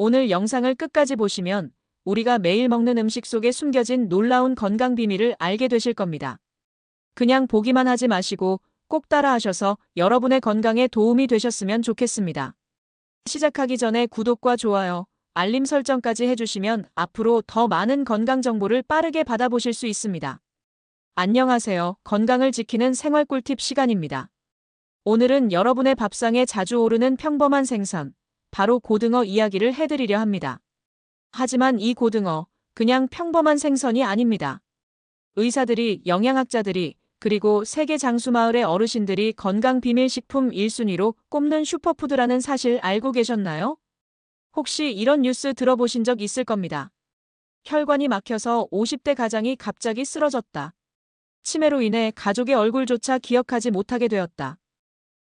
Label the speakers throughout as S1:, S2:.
S1: 오늘 영상을 끝까지 보시면 우리가 매일 먹는 음식 속에 숨겨진 놀라운 건강 비밀을 알게 되실 겁니다. 그냥 보기만 하지 마시고 꼭 따라 하셔서 여러분의 건강에 도움이 되셨으면 좋겠습니다. 시작하기 전에 구독과 좋아요, 알림 설정까지 해주시면 앞으로 더 많은 건강 정보를 빠르게 받아보실 수 있습니다. 안녕하세요. 건강을 지키는 생활 꿀팁 시간입니다. 오늘은 여러분의 밥상에 자주 오르는 평범한 생선, 바로 고등어 이야기를 해드리려 합니다. 하지만 이 고등어, 그냥 평범한 생선이 아닙니다. 의사들이, 영양학자들이, 그리고 세계 장수마을의 어르신들이 건강 비밀 식품 1순위로 꼽는 슈퍼푸드라는 사실 알고 계셨나요? 혹시 이런 뉴스 들어보신 적 있을 겁니다. 혈관이 막혀서 50대 가장이 갑자기 쓰러졌다. 치매로 인해 가족의 얼굴조차 기억하지 못하게 되었다.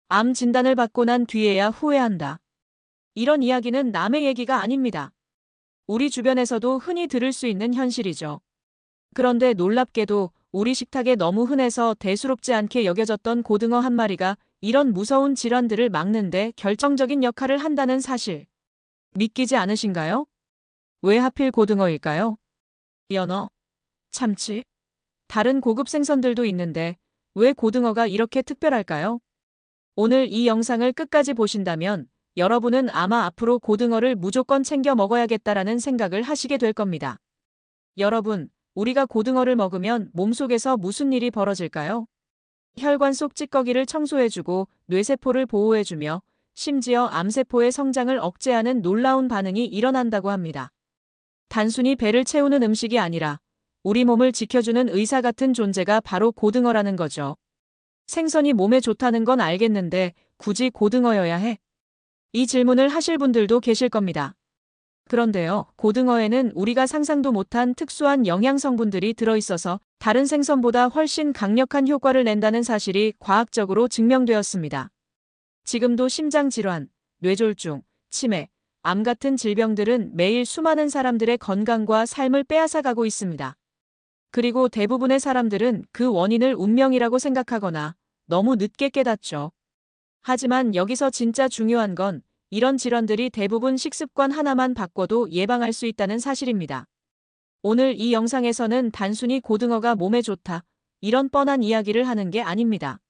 S1: 암 진단을 받고 난 뒤에야 후회한다. 이런 이야기는 남의 얘기가 아닙니다. 우리 주변에서도 흔히 들을 수 있는 현실이죠. 그런데 놀랍게도 우리 식탁에 너무 흔해서 대수롭지 않게 여겨졌던 고등어 한 마리가 이런 무서운 질환들을 막는데 결정적인 역할을 한다는 사실. 믿기지 않으신가요? 왜 하필 고등어일까요? 연어, 참치, 다른 고급 생선들도 있는데 왜 고등어가 이렇게 특별할까요? 오늘 이 영상을 끝까지 보신다면 여러분은 아마 앞으로 고등어를 무조건 챙겨 먹어야겠다라는 생각을 하시게 될 겁니다. 여러분, 우리가 고등어를 먹으면 몸속에서 무슨 일이 벌어질까요? 혈관 속 찌꺼기를 청소해주고 뇌세포를 보호해주며 심지어 암세포의 성장을 억제하는 놀라운 반응이 일어난다고 합니다. 단순히 배를 채우는 음식이 아니라 우리 몸을 지켜주는 의사 같은 존재가 바로 고등어라는 거죠. 생선이 몸에 좋다는 건 알겠는데 굳이 고등어여야 해? 이 질문을 하실 분들도 계실 겁니다. 그런데요, 고등어에는 우리가 상상도 못한 특수한 영양 성분들이 들어있어서 다른 생선보다 훨씬 강력한 효과를 낸다는 사실이 과학적으로 증명되었습니다. 지금도 심장 질환, 뇌졸중, 치매, 암 같은 질병들은 매일 수많은 사람들의 건강과 삶을 빼앗아가고 있습니다. 그리고 대부분의 사람들은 그 원인을 운명이라고 생각하거나 너무 늦게 깨닫죠. 하지만 여기서 진짜 중요한 건 이런 질환들이 대부분 식습관 하나만 바꿔도 예방할 수 있다는 사실입니다. 오늘 이 영상에서는 단순히 고등어가 몸에 좋다, 이런 뻔한 이야기를 하는 게 아닙니다.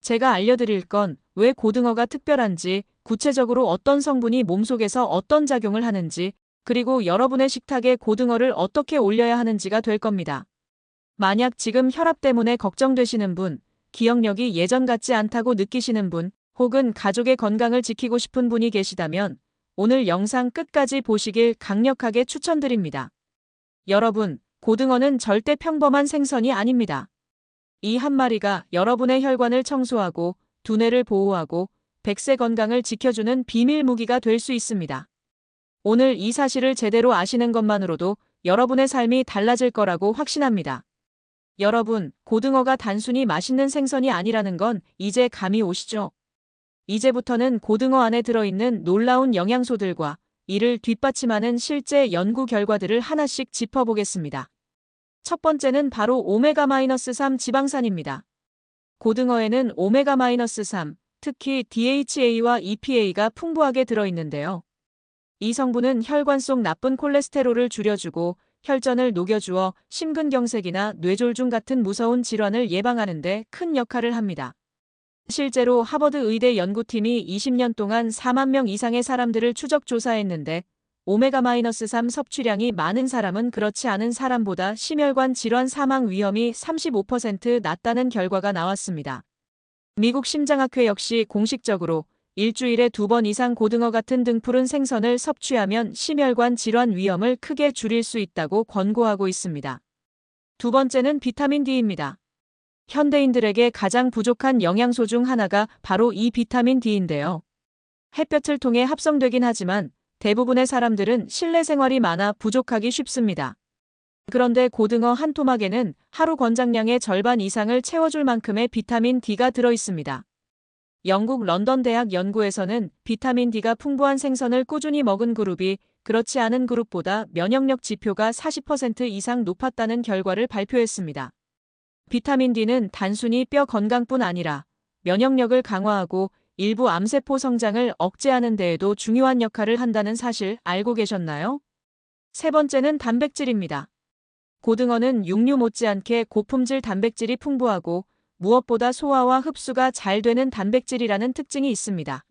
S1: 제가 알려드릴 건 왜 고등어가 특별한지, 구체적으로 어떤 성분이 몸속에서 어떤 작용을 하는지, 그리고 여러분의 식탁에 고등어를 어떻게 올려야 하는지가 될 겁니다. 만약 지금 혈압 때문에 걱정되시는 분, 기억력이 예전 같지 않다고 느끼시는 분, 혹은 가족의 건강을 지키고 싶은 분이 계시다면 오늘 영상 끝까지 보시길 강력하게 추천드립니다. 여러분, 고등어는 절대 평범한 생선이 아닙니다. 이 한 마리가 여러분의 혈관을 청소하고 두뇌를 보호하고 백세 건강을 지켜주는 비밀 무기가 될 수 있습니다. 오늘 이 사실을 제대로 아시는 것만으로도 여러분의 삶이 달라질 거라고 확신합니다. 여러분, 고등어가 단순히 맛있는 생선이 아니라는 건 이제 감이 오시죠? 이제부터는 고등어 안에 들어있는 놀라운 영양소들과 이를 뒷받침하는 실제 연구 결과들을 하나씩 짚어보겠습니다. 첫 번째는 바로 오메가-3 지방산입니다. 고등어에는 오메가-3, 특히 DHA와 EPA가 풍부하게 들어있는데요. 이 성분은 혈관 속 나쁜 콜레스테롤을 줄여주고 혈전을 녹여주어 심근경색이나 뇌졸중 같은 무서운 질환을 예방하는 데 큰 역할을 합니다. 실제로 하버드 의대 연구팀이 20년 동안 4만 명 이상의 사람들을 추적 조사했는데 오메가-3 섭취량이 많은 사람은 그렇지 않은 사람보다 심혈관 질환 사망 위험이 35% 낮다는 결과가 나왔습니다. 미국 심장학회 역시 공식적으로 일주일에 두 번 이상 고등어 같은 등푸른 생선을 섭취하면 심혈관 질환 위험을 크게 줄일 수 있다고 권고하고 있습니다. 두 번째는 비타민 D입니다. 현대인들에게 가장 부족한 영양소 중 하나가 바로 이 비타민 D인데요. 햇볕을 통해 합성되긴 하지만 대부분의 사람들은 실내 생활이 많아 부족하기 쉽습니다. 그런데 고등어 한 토막에는 하루 권장량의 절반 이상을 채워줄 만큼의 비타민 D가 들어 있습니다. 영국 런던 대학 연구에서는 비타민 D가 풍부한 생선을 꾸준히 먹은 그룹이 그렇지 않은 그룹보다 면역력 지표가 40% 이상 높았다는 결과를 발표했습니다. 비타민 D는 단순히 뼈 건강뿐 아니라 면역력을 강화하고 일부 암세포 성장을 억제하는 데에도 중요한 역할을 한다는 사실 알고 계셨나요? 세 번째는 단백질입니다. 고등어는 육류 못지않게 고품질 단백질이 풍부하고 무엇보다 소화와 흡수가 잘 되는 단백질이라는 특징이 있습니다.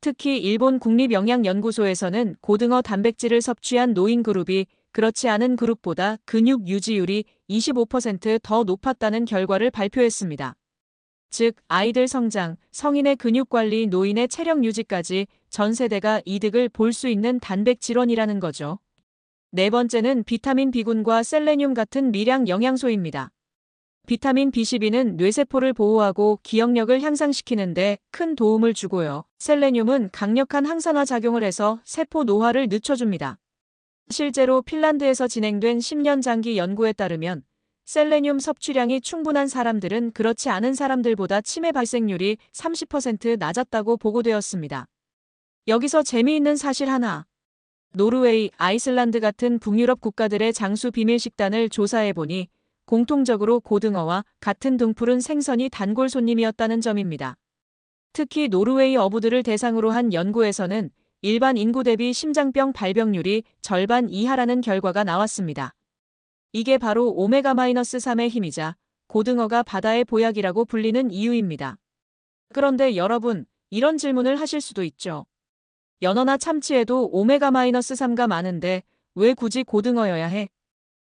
S1: 특히 일본 국립영양연구소에서는 고등어 단백질을 섭취한 노인 그룹이 그렇지 않은 그룹보다 근육 유지율이 25%더 높았다는 결과를 발표했습니다. 즉, 아이들 성장, 성인의 근육 관리, 노인의 체력 유지까지 전 세대가 이득을 볼 수 있는 단백 질원이라는 거죠. 네 번째는 비타민 B군과 셀레늄 같은 미량 영양소입니다. 비타민 B12는 뇌세포를 보호하고 기억력을 향상시키는데 큰 도움을 주고요. 셀레늄은 강력한 항산화 작용을 해서 세포 노화를 늦춰줍니다. 실제로 핀란드에서 진행된 10년 장기 연구에 따르면 셀레늄 섭취량이 충분한 사람들은 그렇지 않은 사람들보다 치매 발생률이 30% 낮았다고 보고되었습니다. 여기서 재미있는 사실 하나. 노르웨이, 아이슬란드 같은 북유럽 국가들의 장수 비밀 식단을 조사해보니 공통적으로 고등어와 같은 등푸른 생선이 단골 손님이었다는 점입니다. 특히 노르웨이 어부들을 대상으로 한 연구에서는 일반 인구 대비 심장병 발병률이 절반 이하라는 결과가 나왔습니다. 이게 바로 오메가-3의 힘이자 고등어가 바다의 보약이라고 불리는 이유입니다. 그런데 여러분, 이런 질문을 하실 수도 있죠. 연어나 참치에도 오메가-3가 많은데 왜 굳이 고등어여야 해?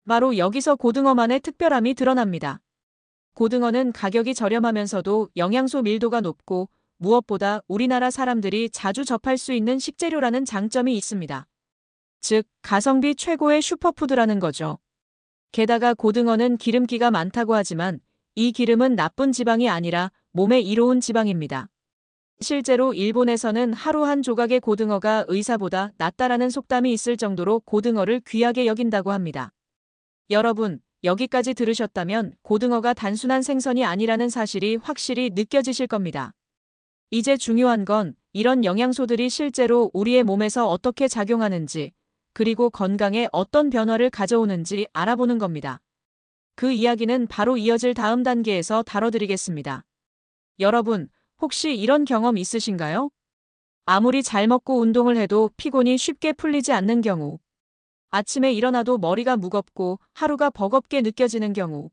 S1: 바로 여기서 고등어만의 특별함이 드러납니다. 고등어는 가격이 저렴하면서도 영양소 밀도가 높고 무엇보다 우리나라 사람들이 자주 접할 수 있는 식재료라는 장점이 있습니다. 즉, 가성비 최고의 슈퍼푸드라는 거죠. 게다가 고등어는 기름기가 많다고 하지만 이 기름은 나쁜 지방이 아니라 몸에 이로운 지방입니다. 실제로 일본에서는 하루 한 조각의 고등어가 의사보다 낫다라는 속담이 있을 정도로 고등어를 귀하게 여긴다고 합니다. 여러분, 여기까지 들으셨다면 고등어가 단순한 생선이 아니라는 사실이 확실히 느껴지실 겁니다. 이제 중요한 건 이런 영양소들이 실제로 우리의 몸에서 어떻게 작용하는지, 그리고 건강에 어떤 변화를 가져오는지 알아보는 겁니다. 그 이야기는 바로 이어질 다음 단계에서 다뤄드리겠습니다. 여러분, 혹시 이런 경험 있으신가요? 아무리 잘 먹고 운동을 해도 피곤이 쉽게 풀리지 않는 경우, 아침에 일어나도 머리가 무겁고 하루가 버겁게 느껴지는 경우,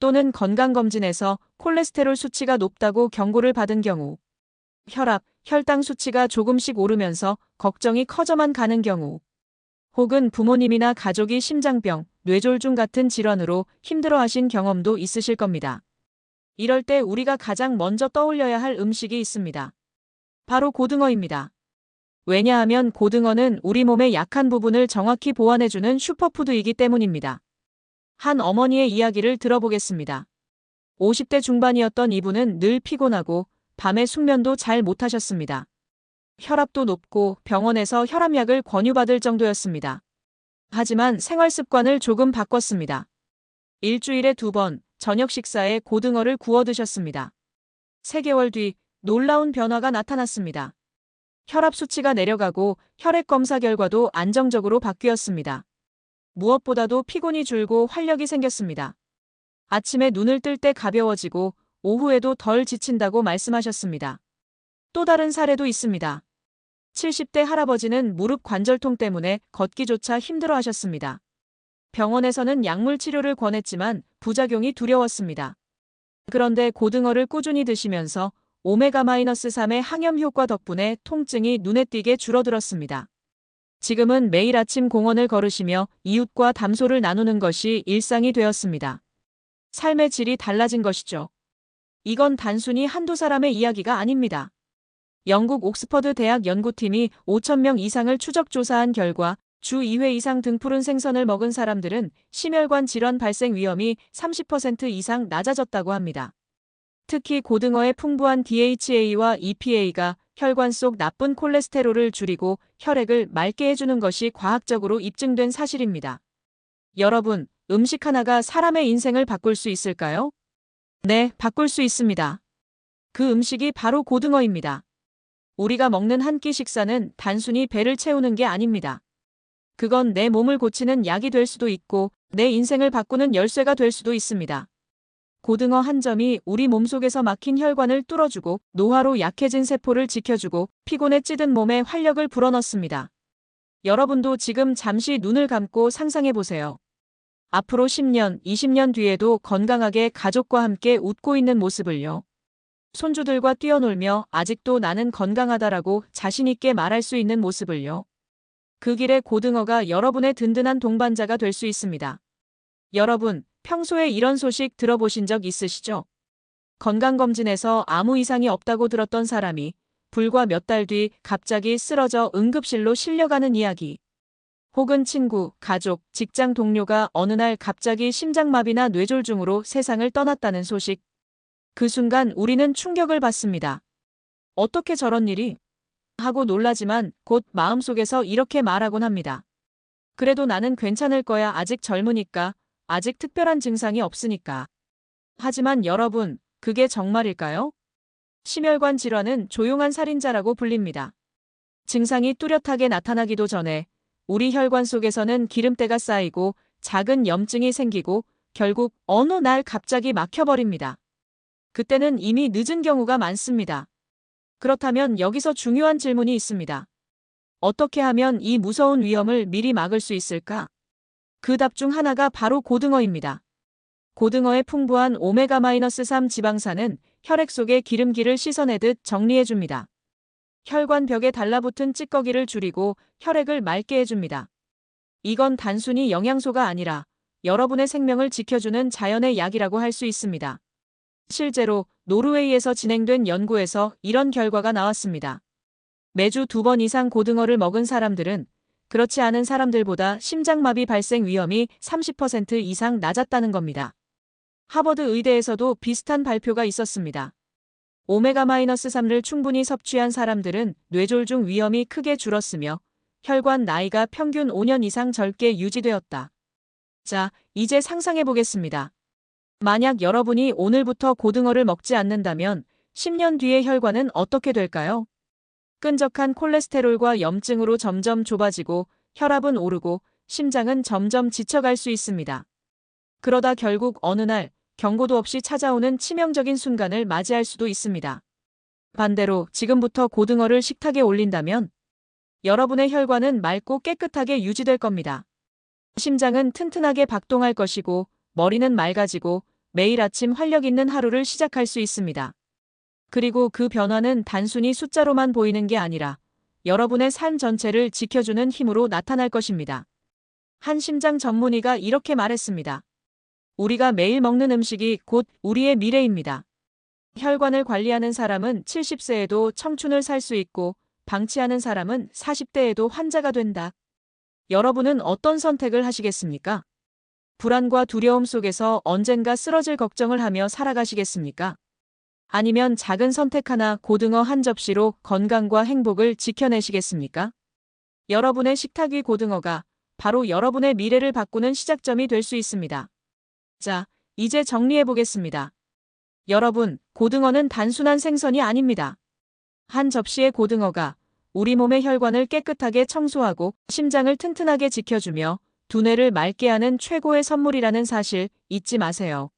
S1: 또는 건강검진에서 콜레스테롤 수치가 높다고 경고를 받은 경우, 혈압, 혈당 수치가 조금씩 오르면서 걱정이 커져만 가는 경우, 혹은 부모님이나 가족이 심장병, 뇌졸중 같은 질환으로 힘들어하신 경험도 있으실 겁니다. 이럴 때 우리가 가장 먼저 떠올려야 할 음식이 있습니다. 바로 고등어입니다. 왜냐하면 고등어는 우리 몸의 약한 부분을 정확히 보완해주는 슈퍼푸드이기 때문입니다. 한 어머니의 이야기를 들어보겠습니다. 50대 중반이었던 이분은 늘 피곤하고 밤에 숙면도 잘 못하셨습니다. 혈압도 높고 병원에서 혈압약을 권유받을 정도였습니다. 하지만 생활 습관을 조금 바꿨습니다. 일주일에 두 번 저녁 식사에 고등어를 구워 드셨습니다. 3개월 뒤 놀라운 변화가 나타났습니다. 혈압 수치가 내려가고 혈액 검사 결과도 안정적으로 바뀌었습니다. 무엇보다도 피곤이 줄고 활력이 생겼습니다. 아침에 눈을 뜰 때 가벼워지고 오후에도 덜 지친다고 말씀하셨습니다. 또 다른 사례도 있습니다. 70대 할아버지는 무릎 관절통 때문에 걷기조차 힘들어 하셨습니다. 병원에서는 약물 치료를 권했지만 부작용이 두려웠습니다. 그런데 고등어를 꾸준히 드시면서 오메가-3의 항염 효과 덕분에 통증이 눈에 띄게 줄어들었습니다. 지금은 매일 아침 공원을 걸으시며 이웃과 담소를 나누는 것이 일상이 되었습니다. 삶의 질이 달라진 것이죠. 이건 단순히 한두 사람의 이야기가 아닙니다. 영국 옥스퍼드 대학 연구팀이 5천명 이상을 추적 조사한 결과 주 2회 이상 등푸른 생선을 먹은 사람들은 심혈관 질환 발생 위험이 30% 이상 낮아졌다고 합니다. 특히 고등어의 풍부한 DHA와 EPA가 혈관 속 나쁜 콜레스테롤을 줄이고 혈액을 맑게 해주는 것이 과학적으로 입증된 사실입니다. 여러분, 음식 하나가 사람의 인생을 바꿀 수 있을까요? 네, 바꿀 수 있습니다. 그 음식이 바로 고등어입니다. 우리가 먹는 한 끼 식사는 단순히 배를 채우는 게 아닙니다. 그건 내 몸을 고치는 약이 될 수도 있고 내 인생을 바꾸는 열쇠가 될 수도 있습니다. 고등어 한 점이 우리 몸속에서 막힌 혈관을 뚫어주고 노화로 약해진 세포를 지켜주고 피곤에 찌든 몸에 활력을 불어넣습니다. 여러분도 지금 잠시 눈을 감고 상상해 보세요. 앞으로 10년, 20년 뒤에도 건강하게 가족과 함께 웃고 있는 모습을요. 손주들과 뛰어놀며 아직도 나는 건강하다라고 자신있게 말할 수 있는 모습을요. 그 길에 고등어가 여러분의 든든한 동반자가 될 수 있습니다. 여러분, 평소에 이런 소식 들어보신 적 있으시죠? 건강검진에서 아무 이상이 없다고 들었던 사람이 불과 몇 달 뒤 갑자기 쓰러져 응급실로 실려가는 이야기. 혹은 친구, 가족, 직장 동료가 어느 날 갑자기 심장마비나 뇌졸중으로 세상을 떠났다는 소식. 그 순간 우리는 충격을 받습니다. 어떻게 저런 일이? 하고 놀라지만 곧 마음속에서 이렇게 말하곤 합니다. 그래도 나는 괜찮을 거야 아직 젊으니까, 아직 특별한 증상이 없으니까. 하지만 여러분, 그게 정말일까요? 심혈관 질환은 조용한 살인자라고 불립니다. 증상이 뚜렷하게 나타나기도 전에 우리 혈관 속에서는 기름때가 쌓이고 작은 염증이 생기고 결국 어느 날 갑자기 막혀버립니다. 그때는 이미 늦은 경우가 많습니다. 그렇다면 여기서 중요한 질문이 있습니다. 어떻게 하면 이 무서운 위험을 미리 막을 수 있을까? 그 답 중 하나가 바로 고등어입니다. 고등어의 풍부한 오메가-3 지방산은 혈액 속의 기름기를 씻어내듯 정리해줍니다. 혈관 벽에 달라붙은 찌꺼기를 줄이고 혈액을 맑게 해줍니다. 이건 단순히 영양소가 아니라 여러분의 생명을 지켜주는 자연의 약이라고 할 수 있습니다. 실제로 노르웨이에서 진행된 연구에서 이런 결과가 나왔습니다. 매주 두 번 이상 고등어를 먹은 사람들은 그렇지 않은 사람들보다 심장마비 발생 위험이 30% 이상 낮았다는 겁니다. 하버드 의대에서도 비슷한 발표가 있었습니다. 오메가-3를 충분히 섭취한 사람들은 뇌졸중 위험이 크게 줄었으며 혈관 나이가 평균 5년 이상 젊게 유지되었다. 자, 이제 상상해 보겠습니다. 만약 여러분이 오늘부터 고등어를 먹지 않는다면 10년 뒤의 혈관은 어떻게 될까요? 끈적한 콜레스테롤과 염증으로 점점 좁아지고 혈압은 오르고 심장은 점점 지쳐갈 수 있습니다. 그러다 결국 어느 날 경고도 없이 찾아오는 치명적인 순간을 맞이할 수도 있습니다. 반대로 지금부터 고등어를 식탁에 올린다면 여러분의 혈관은 맑고 깨끗하게 유지될 겁니다. 심장은 튼튼하게 박동할 것이고 머리는 맑아지고 매일 아침 활력 있는 하루를 시작할 수 있습니다. 그리고 그 변화는 단순히 숫자로만 보이는 게 아니라 여러분의 삶 전체를 지켜주는 힘으로 나타날 것입니다. 한 심장 전문의가 이렇게 말했습니다. 우리가 매일 먹는 음식이 곧 우리의 미래입니다. 혈관을 관리하는 사람은 70세에도 청춘을 살 수 있고 방치하는 사람은 40대에도 환자가 된다. 여러분은 어떤 선택을 하시겠습니까? 불안과 두려움 속에서 언젠가 쓰러질 걱정을 하며 살아가시겠습니까? 아니면 작은 선택 하나 고등어 한 접시로 건강과 행복을 지켜내시겠습니까? 여러분의 식탁 위 고등어가 바로 여러분의 미래를 바꾸는 시작점이 될 수 있습니다. 자, 이제 정리해 보겠습니다. 여러분, 고등어는 단순한 생선이 아닙니다. 한 접시의 고등어가 우리 몸의 혈관을 깨끗하게 청소하고 심장을 튼튼하게 지켜주며 두뇌를 맑게 하는 최고의 선물이라는 사실 잊지 마세요.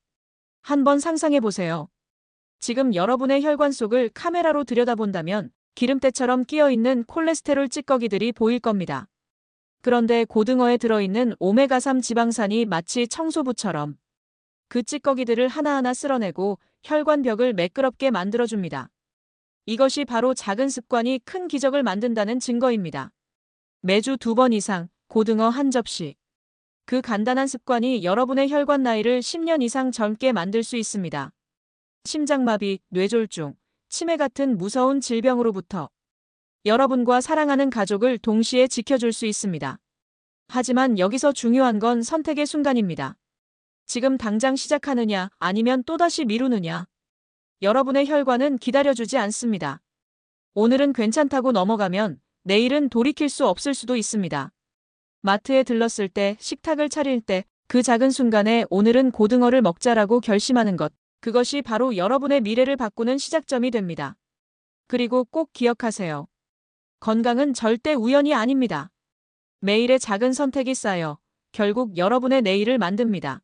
S1: 한번 상상해 보세요. 지금 여러분의 혈관 속을 카메라로 들여다본다면 기름때처럼 끼어있는 콜레스테롤 찌꺼기들이 보일 겁니다. 그런데 고등어에 들어있는 오메가3 지방산이 마치 청소부처럼 그 찌꺼기들을 하나하나 쓸어내고 혈관벽을 매끄럽게 만들어줍니다. 이것이 바로 작은 습관이 큰 기적을 만든다는 증거입니다. 매주 두 번 이상 고등어 한 접시. 그 간단한 습관이 여러분의 혈관 나이를 10년 이상 젊게 만들 수 있습니다. 심장마비, 뇌졸중, 치매 같은 무서운 질병으로부터 여러분과 사랑하는 가족을 동시에 지켜줄 수 있습니다. 하지만 여기서 중요한 건 선택의 순간입니다. 지금 당장 시작하느냐 아니면 또다시 미루느냐. 여러분의 혈관은 기다려주지 않습니다. 오늘은 괜찮다고 넘어가면 내일은 돌이킬 수 없을 수도 있습니다. 마트에 들렀을 때, 식탁을 차릴 때, 그 작은 순간에 오늘은 고등어를 먹자라고 결심하는 것, 그것이 바로 여러분의 미래를 바꾸는 시작점이 됩니다. 그리고 꼭 기억하세요. 건강은 절대 우연이 아닙니다. 매일의 작은 선택이 쌓여 결국 여러분의 내일을 만듭니다.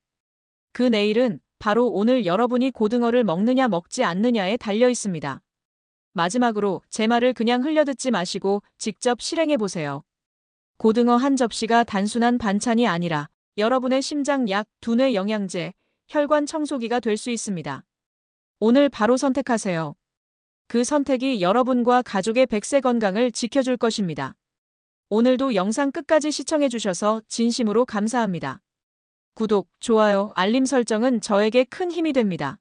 S1: 그 내일은 바로 오늘 여러분이 고등어를 먹느냐 먹지 않느냐에 달려 있습니다. 마지막으로 제 말을 그냥 흘려듣지 마시고 직접 실행해 보세요. 고등어 한 접시가 단순한 반찬이 아니라 여러분의 심장 약, 두뇌 영양제, 혈관 청소기가 될 수 있습니다. 오늘 바로 선택하세요. 그 선택이 여러분과 가족의 백세 건강을 지켜줄 것입니다. 오늘도 영상 끝까지 시청해 주셔서 진심으로 감사합니다. 구독, 좋아요, 알림 설정은 저에게 큰 힘이 됩니다.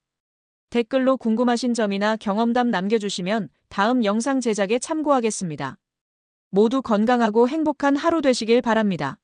S1: 댓글로 궁금하신 점이나 경험담 남겨주시면 다음 영상 제작에 참고하겠습니다. 모두 건강하고 행복한 하루 되시길 바랍니다.